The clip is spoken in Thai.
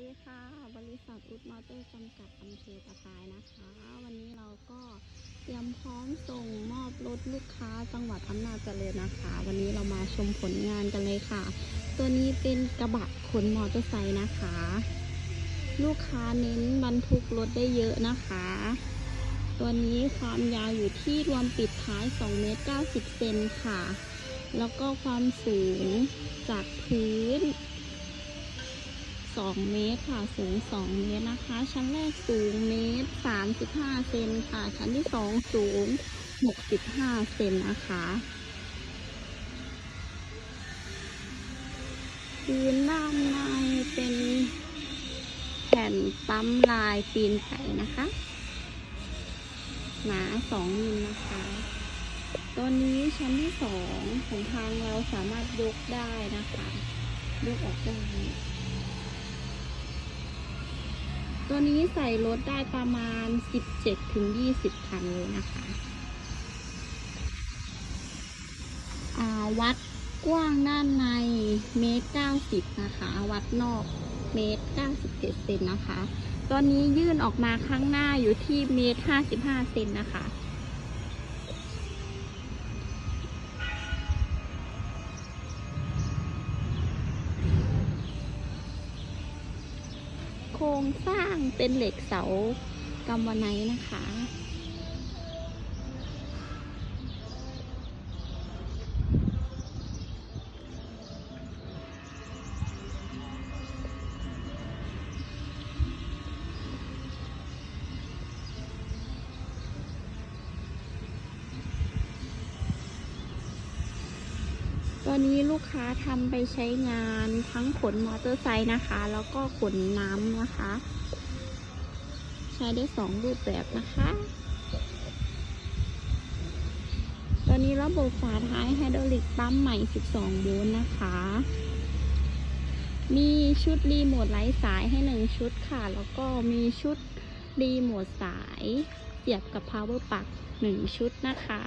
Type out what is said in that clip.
ดีค่ะ บริษัทอุดมอเตอร์จำกัดอำเภอตะพายนะคะ วันนี้เราก็เตรียมพร้อมส่งมอบรถลูกค้าจังหวัดอำนาจเจริญนะคะ วันนี้เรามาชมผลงานกันเลยค่ะ ตัวนี้เป็นกระบะขนมอเตอร์ไซค์นะคะ ลูกค้าเน้นบรรทุกรถได้เยอะนะคะ ตัวนี้ความยาวอยู่ที่รวมปิดท้าย2เมตร90เซนค่ะ แล้วก็ความสูงจากพื้น 2 เมตรค่ะ สูง 2 เมตรนะคะ ชั้นแรกสูงเมตร 35 เซนค่ะ ชั้นที่ 2 สูง 65 เซนนะคะพื้นด้านในเป็นแผ่นปั๊มลายปีนไก่นะคะ หนา 2 มิลนะคะตัวนี้ชั้นที่สองของทางเราสามารถยกได้นะคะ ยกออกได้ ตัวนี้ใส่รถได้ประมาณ 17ถึง20 คันเลยนะคะอ่าวัดกว้างด้านในเมตร90 นะคะ วัดนอกเมตร97เซนนะคะ ตอนนี้ยื่นออกมาข้างหน้าอยู่ที่เมตร55เซนนะคะ โครงสร้างเป็นเหล็กเสากำมะไนนะคะ ตัวนี้ลูกค้าทำไปใช้งานทั้งขนมอเตอร์ไซค์นะคะ แล้วก็ขนน้ำนะคะ ใช้ได้สองรูปแบบนะคะ ตัวนี้ระบบฝาท้ายไฮดรอลิกปั๊มใหม่ 12 โวลต์นะคะ มีชุดรีโมทไร้สายให้1ชุดค่ะ แล้วก็มีชุดรีโมทสายเสียบกับ power plug 1 ชุดนะคะ